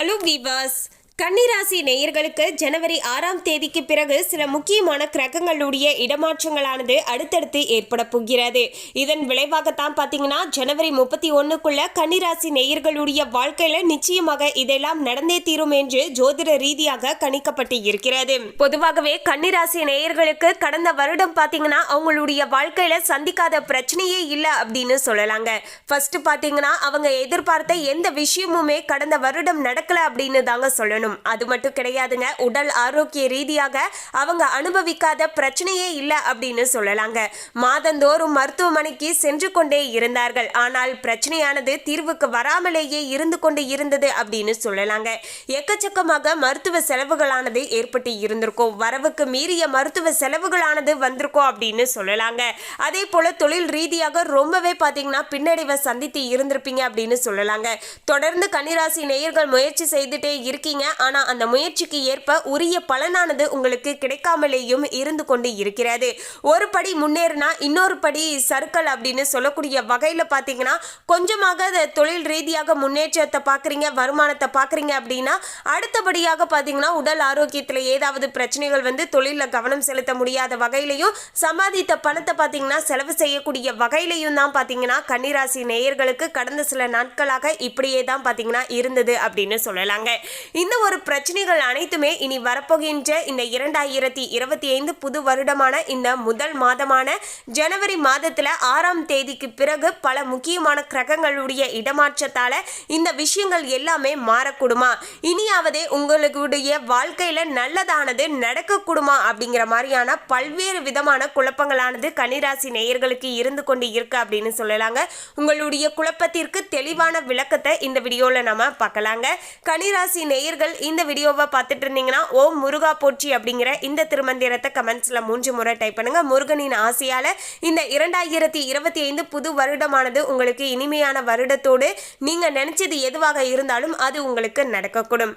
Hello, Vivas! கன்னிராசி நேயர்களுக்கு ஜனவரி ஆறாம் தேதிக்கு பிறகு சில முக்கியமான கிரகங்களுடைய இடமாற்றங்களானது அடுத்தடுத்து ஏற்பட போகிறது. இதன் விளைவாகத்தான் பார்த்தீங்கன்னா ஜனவரி முப்பத்தி ஒன்றுக்குள்ள கன்னிராசி நேயர்களுடைய வாழ்க்கையில நிச்சயமாக இதெல்லாம் நடந்தே தீரும் என்று ஜோதிட ரீதியாக கணிக்கப்பட்டு இருக்கிறது. பொதுவாகவே கன்னிராசி நேயர்களுக்கு கடந்த வருடம் பார்த்தீங்கன்னா அவங்களுடைய வாழ்க்கையில சந்திக்காத பிரச்சனையே இல்லை அப்படின்னு சொல்லலாங்க. ஃபர்ஸ்ட் பார்த்தீங்கன்னா அவங்க எதிர்பார்த்த எந்த விஷயமுமே கடந்த வருடம் நடக்கல அப்படின்னு தாங்க சொல்லணும். அது மட்டும் கிடையாதுங்க. உடல் ஆரோக்கிய ரீதியாக அவங்க அனுபவிக்காத பிரச்சனையே இல்லை அப்படின்னு சொல்லலாங்க. மாதந்தோறும் மருத்துவமனைக்கு சென்று கொண்டே இருந்தார்கள். ஆனால் பிரச்சனையானது தீர்வுக்கு வராமலேயே இருந்து கொண்டு இருந்தது அப்படின்னு சொல்லலாங்க. எக்கச்சக்கமாக மருத்துவ செலவுகளானது ஏற்பட்டு இருந்திருக்கும். வரவுக்கு மீறிய மருத்துவ செலவுகளானது வந்திருக்கும் அப்படின்னு சொல்லலாங்க. அதே போல தொழில் ரீதியாக ரொம்பவே பார்த்தீங்கன்னா பின்னடைவை சந்தித்து இருந்திருப்பீங்க அப்படின்னு சொல்லலாங்க. தொடர்ந்து கன்னிராசி நேயர்கள் முயற்சி செய்துட்டே இருக்கீங்க. ஆனால் அந்த முயற்சிக்கு ஏற்ப உரிய பலனானது உங்களுக்கு கிடைக்காமலேயும் இருந்து கொண்டு இருக்கிறது. ஒரு படி முன்னேறினா இன்னொரு படி சர்க்கிள் அப்படின்னு சொல்லக்கூடிய வகையில் பார்த்தீங்கன்னா கொஞ்சமாக அதை தொழில் ரீதியாக முன்னேற்றத்தை பார்க்குறீங்க வருமானத்தை பார்க்குறீங்க அப்படின்னா அடுத்தபடியாக பார்த்தீங்கன்னா உடல் ஆரோக்கியத்தில் ஏதாவது பிரச்சனைகள் வந்து தொழிலில் கவனம் செலுத்த முடியாத வகையிலையும் சம்பாதித்த பணத்தை பார்த்தீங்கன்னா செலவு செய்யக்கூடிய வகையிலையும் தான் பார்த்தீங்கன்னா கன்னிராசி நேயர்களுக்கு கடந்த சில நாட்களாக இப்படியே தான் பார்த்தீங்கன்னா இருந்தது அப்படின்னு சொல்லலாங்க. இந்த ஒரு ஒரு பிரச்சனைகள் அனைத்துமே இனி வரப்போகின்ற இந்த இரண்டாயிரத்தி இருபத்தி ஐந்து புது வருடமான இந்த முதல் மாதமான ஜனவரி மாதத்தில் ஆறாம் தேதிக்கு பிறகு பல முக்கியமான கிரகங்களுடைய இடமாற்றத்தால் இந்த விஷயங்கள் எல்லாமே மாறக்கூடுமா? இனியாவது உங்களுடைய வாழ்க்கையில் நல்லதானது நடக்கக்கூடுமா? அப்படிங்கிற மாதிரியான பல்வேறு விதமான குழப்பங்களானது கன்னிராசி நேயர்களுக்கு இருந்து கொண்டு இருக்கு அப்படின்னு சொல்லலாங்க. உங்களுடைய குழப்பத்திற்கு தெளிவான விளக்கத்தை இந்த வீடியோவில் நம்ம பார்க்கலாங்க. கன்னிராசி நேயர்கள் இந்த வீடியோவை பார்த்துட்டு இருந்தீங்கன்னா ஓம் முருகா போற்றி அப்படிங்கிற இந்த திருமந்திரத்தை கமெண்ட்ஸ்ல மூன்று முறை டைப் பண்ணுங்க. முருகனின் ஆசையால் இந்த இரண்டாயிரத்தி இருபத்தி ஐந்து புது வருடமானது உங்களுக்கு இனிமையான வருடத்தோடு நீங்கள் நினச்சது எதுவாக இருந்தாலும் அது உங்களுக்கு நடக்கக்கூடும்.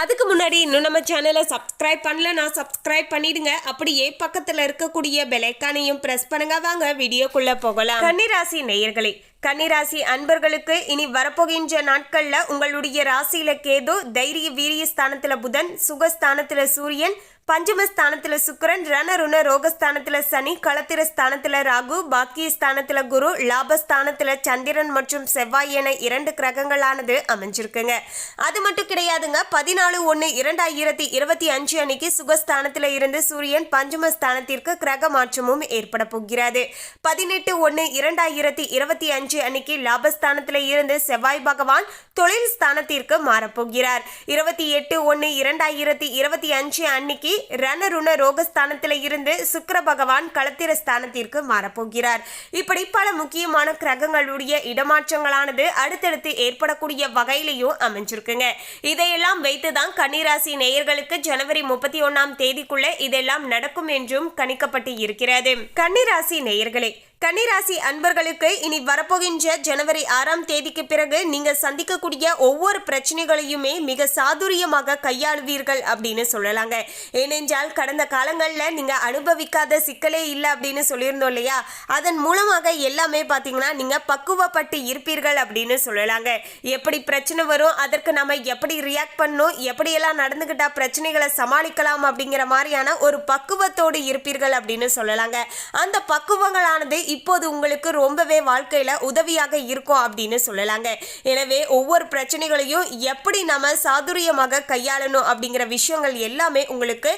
அதுக்கு முன்னாடி இன்னும் நம்ம சேனலை சப்ஸ்கிரைப் பண்ணலனா சப்ஸ்கிரைப் பண்ணிடுங்க. அப்படியே பக்கத்தில் இருக்கக்கூடிய பெலைக்கானையும் ப்ரெஸ் பண்ணுங்க. வாங்க வீடியோக்குள்ள போகலாம். கன்னிராசி நேயர்களே கன்னிராசி அன்பர்களுக்கு இனி வரப்போகின்ற நாட்கள்ல உங்களுடைய ராசியில கேது தைரிய வீரிய ஸ்தானத்துல புதன் சுகஸ்தானத்துல சூரியன் பஞ்சமஸ்தானத்துல சுக்கரன் ரணருண ரோகஸ்தானத்துல சனி களத்திர ஸ்தானத்துல ராகு பாக்கிய ஸ்தானத்துல குரு லாபஸ்தானத்துல சந்திரன் மற்றும் செவ்வாய் என இரண்டு கிரகங்களானது அமைஞ்சிருக்குங்க. அது மட்டும் கிடையாதுங்க பதினாலு ஒன்று இரண்டாயிரத்தி இருபத்தி அஞ்சு அன்னைக்கு சுகஸ்தானத்துல இருந்து சூரியன் பஞ்சமஸ்தானத்திற்கு கிரக மாற்றமும் ஏற்பட போகிறது. பதினெட்டு ஒன்று இரண்டாயிரத்தி இருபத்தி அஞ்சு அன்னைக்கு லாபஸ்தானத்துல இருந்து செவ்வாய் பகவான் தொழில் ஸ்தானத்திற்கு மாறப்போகிறார். இருபத்தி எட்டு ஒன்று இரண்டாயிரத்தி இருபத்தி அஞ்சு அன்னைக்கு ரணருண ரோகஸ்தானத்தில் இருந்து சுக்கர பகவான் களத்திர ஸ்தானத்திற்கு மாறப்போகிறார். இப்படி பல முக்கியமான கிரகங்களுடைய இடமாற்றங்களானது அடுத்தடுத்து ஏற்படக்கூடிய வகையிலையும் அமைஞ்சிருக்குங்க. இதையெல்லாம் வைத்துதான் கன்னிராசி நேயர்களுக்கு ஜனவரி முப்பத்தி ஒன்னாம் தேதிக்குள்ள இதெல்லாம் நடக்கும் என்றும் கணிக்கப்பட்டு இருக்கிறது. கன்னிராசி நேயர்களே கன்னிராசி அன்பர்களுக்கு இனி வரப்போகின்ற ஜனவரி ஆறாம் தேதிக்கு பிறகு நீங்க சந்திக்கக்கூடிய ஒவ்வொரு பிரச்சனைகளையுமே மிக சாதுரியமாக கையாளுவீர்கள் அப்படின்னு சொல்லலாங்க. ஏனென்றால் கடந்த காலங்களில் நீங்க அனுபவிக்காத சிக்கலே இல்லை அப்படின்னு சொல்லியிருந்தோம் இல்லையா? அதன் மூலமாக எல்லாமே பார்த்தீங்கன்னா நீங்க பக்குவப்பட்டு இருப்பீர்கள் அப்படின்னு சொல்லலாங்க. எப்படி பிரச்சனை வரும் அதற்கு நம்ம எப்படி ரியாக்ட் பண்ணணும் எப்படியெல்லாம் நடந்துக்கிட்டா பிரச்சனைகளை சமாளிக்கலாம் அப்படிங்கிற மாதிரியான ஒரு பக்குவத்தோடு இருப்பீர்கள் அப்படின்னு சொல்லலாங்க. அந்த பக்குவங்களானது இப்போது உங்களுக்கு ரொம்பவே வாழ்க்கையில் உதவியாக இருக்கும் அப்படின்னு சொல்லலாங்க. எனவே ஒவ்வொரு பிரச்சனைகளையும் எப்படி நம்ம சாதுரியமாக கையாளணும் அப்படிங்கிற விஷயங்கள் எல்லாமே உங்களுக்கு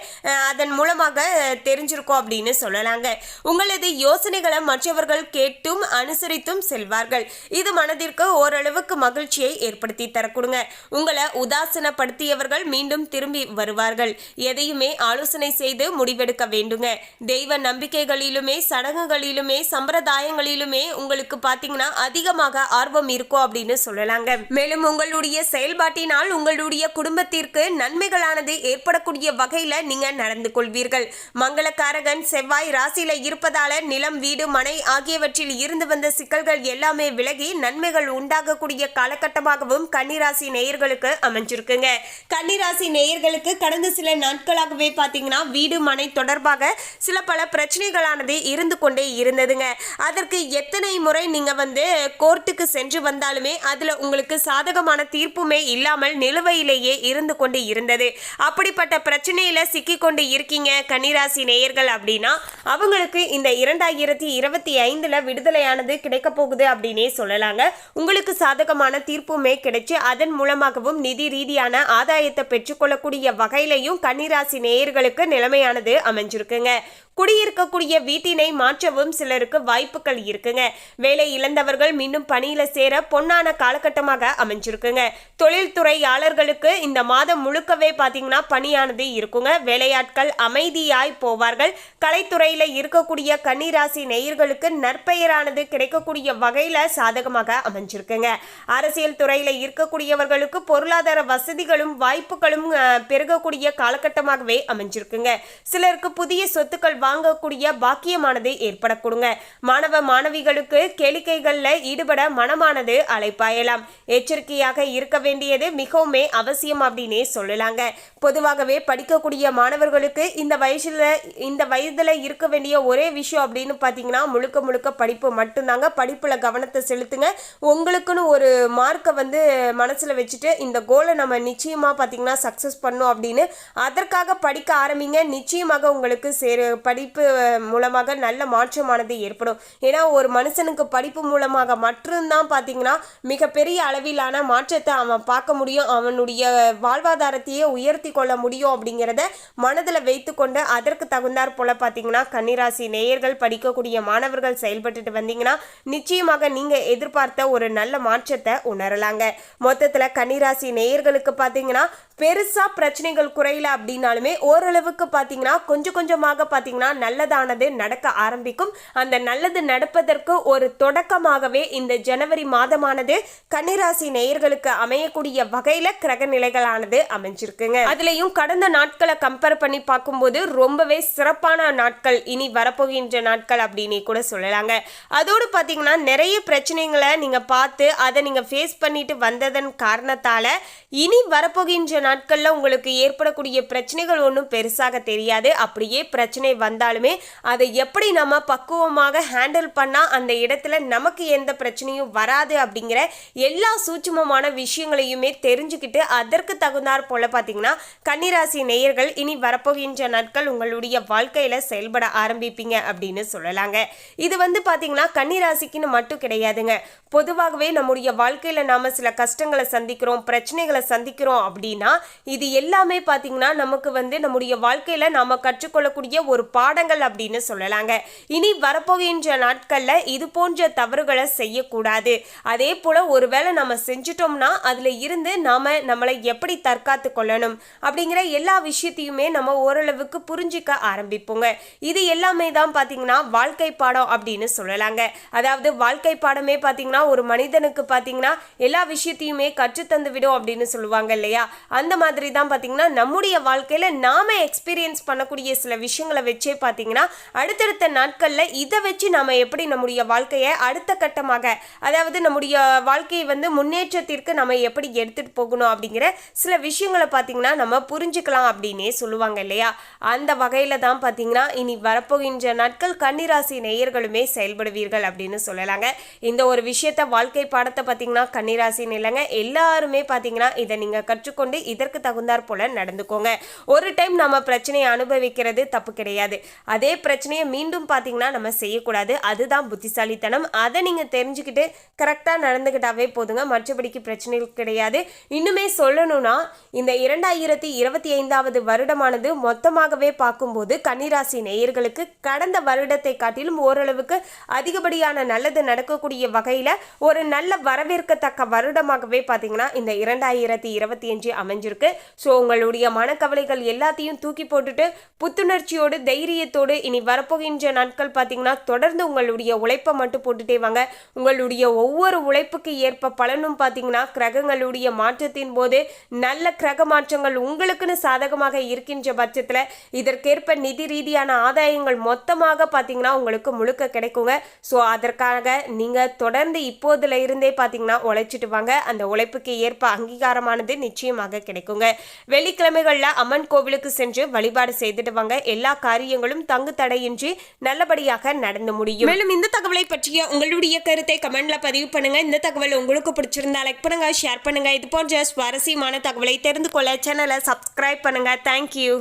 அதன் மூலமாக தெரிஞ்சிருக்கும் அப்படின்னு சொல்லலாங்க. உங்களது யோசனைகளை மற்றவர்கள் கேட்டும் அனுசரித்தும் செல்வார்கள். இது மனதிற்கு ஓரளவுக்கு மகிழ்ச்சியை ஏற்படுத்தி தரக்கூடுங்க. உங்களை உதாசனப்படுத்தியவர்கள் மீண்டும் திரும்பி வருவார்கள். எதையுமே ஆலோசனை செய்து முடிவெடுக்க வேண்டுங்க. தெய்வ நம்பிக்கைகளிலுமே சடங்குகளிலுமே சம்பிரதாயங்களிலுமே உங்களுக்கு பாத்தீங்கன்னா அதிகமாக ஆர்வம் இருக்கும் அப்படின்னு சொல்லலாங்க. மேலும் உங்களுடைய செயல்பாட்டினால் உங்களுடைய குடும்பத்திற்கு நன்மைகளானது ஏற்படக்கூடிய வகையில நீங்க நடந்து கொள்வீர்கள். மங்களக்காரகன் செவ்வாய் ராசியில இருப்பதால நிலம் வீடு மனை ஆகியவற்றில் இருந்து வந்த சிக்கல்கள் எல்லாமே விலகி நன்மைகள் உண்டாகக்கூடிய காலகட்டமாகவும் கன்னிராசி நேயர்களுக்கு அமைஞ்சிருக்குங்க. கன்னிராசி நேயர்களுக்கு கடந்த சில நாட்களாகவே பாத்தீங்கன்னா வீடு மனை தொடர்பாக சில பல பிரச்சனைகளானது இருந்து கொண்டே இருந்ததுங்க. அதற்கு எத்தனை முறை நீங்க வந்து கோர்ட்டுக்கு சென்று வந்தாலுமே அதுல உங்களுக்கு சாதகமான தீர்ப்புமே இல்லாமல் நிலுவையிலேயே இருந்து கொண்டு இருந்தது. அப்படிப்பட்ட பிரச்சனையில சிக்கி கொண்டு இருக்கீங்க கன்னிராசி நேயர்கள் அப்படின்னா அவங்களுக்கு இந்த இரண்டாயிரத்தி இருபத்தி ஐந்துல விடுதலையானது கிடைக்க போகுது அப்படின்னே சொல்லலாங்க. உங்களுக்கு சாதகமான தீர்ப்புமே கிடைச்சு அதன் மூலமாகவும் நிதி ரீதியான ஆதாயத்தை பெற்றுக்கொள்ளக்கூடிய வகையிலையும் கன்னிராசி நேயர்களுக்கு நிலைமையானது அமைஞ்சிருக்குங்க. குடியிருக்கக்கூடிய வீட்டினை மாற்றவும் சிலருக்கு வாய்ப்புகள் இருக்குங்க. வேலை இழந்தவர்கள் மீண்டும் பணியில சேர பொன்னான காலகட்டமாக அமைஞ்சிருக்குங்க. தொழில்துறையாளர்களுக்கு இந்த மாதம் முழுக்கவே பாத்தீங்கன்னா பணியானது இருக்குங்க. வேலையாட்கள் அமைதியாய் போவார்கள். கலைத்துறையில இருக்கக்கூடிய கன்னிராசி நேயர்களுக்கு நற்பெயரானது கிடைக்கக்கூடிய வகையில சாதகமாக அமைஞ்சிருக்குங்க. அரசியல் துறையில இருக்கக்கூடியவர்களுக்கு பொருளாதார வசதிகளும் வாய்ப்புகளும் பெருகக்கூடிய காலகட்டமாகவே அமைஞ்சிருக்குங்க. சிலருக்கு புதிய சொத்துக்கள் வாங்கக்கூடிய பாக்கியமானது ஏற்படக்கூடுங்க மாணவ மாணவிகளுக்கு கேளிக்கைகள்ல ஈடுபட மனமானது அலைப்பாயலாம். எச்சரிக்கையாக இருக்க வேண்டியது மிகவுமே அவசியம் அப்படின்னே சொல்லலாங்க. பொதுவாகவே படிக்கக்கூடிய மாணவர்களுக்கு இந்த வயசுல இந்த வயதுல இருக்க வேண்டிய ஒரே விஷயம் அப்படின்னு பார்த்தீங்கன்னா முழுக்க முழுக்க படிப்பு மட்டும்தாங்க. படிப்புல கவனத்தை செலுத்துங்க. உங்களுக்குன்னு ஒரு மார்க்கை வந்து மனசுல வச்சுட்டு இந்த கோலை நம்ம நிச்சயமா பார்த்தீங்கன்னா சக்ஸஸ் பண்ணும் அப்படின்னு அதற்காக படிக்க ஆரம்பிங்க. நிச்சயமாக உங்களுக்கு சேரு படிப்பு மூலமாக நல்ல மாற்றமானது ஏற்படும். ஏன்னா ஒரு மனுஷனுக்கு படிப்பு மூலமாக மட்டும்தான் பார்த்தீங்கன்னா மிகப்பெரிய அளவிலான மாற்றத்தை அவன் பார்க்க முடியும். அவனுடைய வாழ்வாதாரத்தையே உயர்த்தி கொள்ள முடியும் அப்படிங்கிறத மனதில் வைத்துக்கொண்டு அதற்கு தகுந்தாற் போல பார்த்தீங்கன்னா கன்னிராசி நேயர்கள் படிக்கக்கூடிய மாணவர்கள் செயல்பட்டுட்டு வந்தீங்கன்னா நிச்சயமாக நீங்கள் எதிர்பார்த்த ஒரு நல்ல மாற்றத்தை உணரலாங்க. மொத்தத்தில் கன்னிராசி நேயர்களுக்கு பார்த்தீங்கன்னா பெருசாக பிரச்சனைகள் குறையல அப்படின்னாலுமே ஓரளவுக்கு பார்த்தீங்கன்னா கொஞ்சம் கொஞ்சமாக பார்த்தீங்கன்னா நல்லதானது நடக்க ஆரம்பிக்கும். அந்த நல்லது நடப்பதற்கு ஒரு தொடக்கமாகவே இந்த ஜனவரி மாதமானது கன்னிராசி நேயர்களுக்கு அமையக்கூடிய வகையில கிரக நிலைகளானது அமைஞ்சிருக்குங்க. அதுலயும் கடந்த நாட்களை கம்பேர் பண்ணி பார்க்கும்போது ரொம்பவே சிறப்பான நாட்கள் இனி வரப்போகின்ற நாட்கள் அப்படின்னு கூட சொல்லலாங்க. அதோடு பார்த்தீங்கன்னா நிறைய பிரச்சனைகளை நீங்க பார்த்து அதை நீங்க ஃபேஸ் பண்ணிட்டு வந்ததன் காரணத்தால இனி வரப்போகின்ற நாட்கள்ல உங்களுக்கு ஏற்படக்கூடிய பிரச்சனைகள் ஒன்றும் பெருசாக தெரியாது. அப்படியே பிரச்சனை வந்தாலுமே அதை எப்படி நம்ம பக்குவமாக ஹேண்டில் பண்ணால் அந்த இடத்துல நமக்கு எந்த பிரச்சனையும் வராது அப்படிங்கிற எல்லா சூட்சமமான விஷயங்களையுமே தெரிஞ்சுக்கிட்டு அதற்கு தகுந்தாற் போல பார்த்தீங்கன்னா கன்னிராசி நேயர்கள் இனி வரப்போகின்ற நாட்கள் உங்களுடைய வாழ்க்கையில் செயல்பட ஆரம்பிப்பீங்க அப்படின்னு சொல்லலாங்க. இது வந்து பார்த்தீங்கன்னா கன்னிராசிக்குன்னு மட்டும் கிடையாதுங்க. பொதுவாகவே நம்முடைய வாழ்க்கையில் நாம் சில கஷ்டங்களை சந்திக்கிறோம் பிரச்சனைகளை சந்திக்கிறோம் அப்படின்னா இது எல்லாமே பார்த்தீங்கன்னா நமக்கு வந்து நம்முடைய வாழ்க்கையில் நாம் கற்றுக்கொள்ளக்கூடிய ஒரு பாடங்கள் அப்படின்னு சொல்லலாங்க. இனி வரப்போகின்ற நாட்களில் இது போன்ற தவறுகளை செய்யக்கூடாது. அதே போல் ஒருவேளை நம்ம செஞ்சிட்டோம்னா அதில் இருந்து நாம் நம்மளை எப்படி தற்காத்து கொள்ளணும் அப்படிங்கிற எல்லா விஷயத்தையுமே நம்ம ஓரளவுக்கு புரிஞ்சிக்க ஆரம்பிப்போங்க. இது எல்லாமே தான் பார்த்தீங்கன்னா வாழ்க்கை பாடம் அப்படின்னு சொல்லலாங்க. அதாவது வாழ்க்கை பாடமே பார்த்தீங்கன்னா ஒரு மனிதனுக்கு பார்த்தீங்கன்னா எல்லா விஷயத்தையுமே கற்றுத்தந்து விடும் அப்படின்னு சொல்லுவாங்க இல்லையா? அந்த மாதிரி தான் பார்த்தீங்கன்னா நம்முடைய வாழ்க்கையில் நாம எக்ஸ்பீரியன்ஸ் பண்ணக்கூடிய சில விஷயங்களை வச்சு பார்த்தீங்கன்னா அடுத்தடுத்த நாட்கள்ல இதை வச்சு நம்ம எப்படி நம்முடைய வாழ்க்கையை அடுத்த கட்டமாக அதாவது நம்முடைய வாழ்க்கையை வந்து முன்னேற்றத்திற்கு நம்ம எப்படி எடுத்துட்டு போகணும் அப்படிங்கிற சில விஷயங்களை பார்த்தீங்கன்னா நம்ம புரிஞ்சுக்கலாம் அப்படின்னே சொல்லுவாங்க இல்லையா? அந்த வகையில தான் பார்த்தீங்கன்னா இனி வரப்போகின்ற நாட்கள் கன்னிராசி நேயர்களுமே செயல்படுவீர்கள் அப்படின்னு சொல்லலாங்க. இந்த ஒரு விஷயத்த வாழ்க்கை பாடத்தை பார்த்தீங்கன்னா கன்னிராசின்னு இல்லைங்க எல்லாருமே பார்த்தீங்கன்னா இதை நீங்கள் கற்றுக்கொண்டு இதற்கு தகுந்தாற் போல நடந்துக்கோங்க. ஒரு டைம் நம்ம பிரச்சனையை அனுபவிக்கிறது தப்பு கிடையாது. அதே பிரச்சனையை மீண்டும் பார்த்தீங்கன்னா நம்ம செய்யக்கூடாது. அதுதான் புத்திசாலித்தனம். அதை நீங்கள் தெரிஞ்சுக்கிட்டு கரெக்டாக நடந்துக்கிட்டாவே போதுங்க. மற்றபடிக்கு பிரச்சனைகள் கிடையாது. இன்னுமே சொல்லணும்னா இந்த இரண்டாயிரத்தி இருபத்தி ஐந்தாவது வருடமானது மொத்தமாகவே பார்க்கும்போது கன்னிராசி நேயர்களுக்கு கடந்த வருடத்தை காட்டிலும் ஓரளவுக்கு அதிகப்படியான நல்லது நடக்கக்கூடிய வகையில் ஒரு நல்ல வரவேற்கத்தக்க வருடமாகவே பார்த்தீங்கன்னா இந்த இரண்டாயிரத்தி இருபத்தி அஞ்சு அமைஞ்சிருக்கு. ஸோ உங்களுடைய மனக்கவலைகள் எல்லாத்தையும் தூக்கி போட்டுட்டு புத்துணர்ச்சியோடு தைரியத்தோடு இனி வரப்போகின்ற நாட்கள் பார்த்தீங்கன்னா தொடர்ந்து உங்களுடைய உழைப்பை மட்டும் போட்டுட்டே வாங்க. உங்களுடைய ஒவ்வொரு உழைப்புக்கு ஏற்ப பலனும் பார்த்தீங்கன்னா கிரகங்களுடைய மாற்றத்தின் போது நல்ல கிரக மாற்றங்கள் உங்களுக்குன்னு சாதகமாக இருக்கின்ற பட்சத்தில் இதற்கேற்ப நிதி ரீதியான ஆதாயங்கள் மொத்தமாக பார்த்தீங்கன்னா உங்களுக்கு முழுக்க கிடைக்குங்க. ஸோ அதற்காக நீங்கள் தொடர்ந்து இப்போதுல இருந்தே பார்த்தீங்கன்னா உழைச்சிட்டு வாங்க. அந்த உழைப்புக்கு ஏற்ப அங்கீகாரமானது நிச்சயமாக கிடைக்குங்க. வெள்ளிக்கிழமைகளில் அம்மன் கோவிலுக்கு சென்று வழிபாடு செய்துட்டு வாங்க. எல்லா காரியங்களும் காரியங்களும் தங்கு தடையின்றி நல்லபடியாக நடந்து முடியும். மேலும் இந்த தகவலை பற்றிய உங்களுடைய கருத்தை கமெண்ட்ல பதிவு பண்ணுங்க. இந்த தகவல் உங்களுக்கு பிடிச்சிருந்தா லைக் பண்ணுங்க ஷேர் பண்ணுங்க. இது போன்ற சுவாரஸ்யமான தகவலை தெரிந்து கொள்ள சேனலை சப்ஸ்கிரைப் பண்ணுங்க. தேங்க்யூ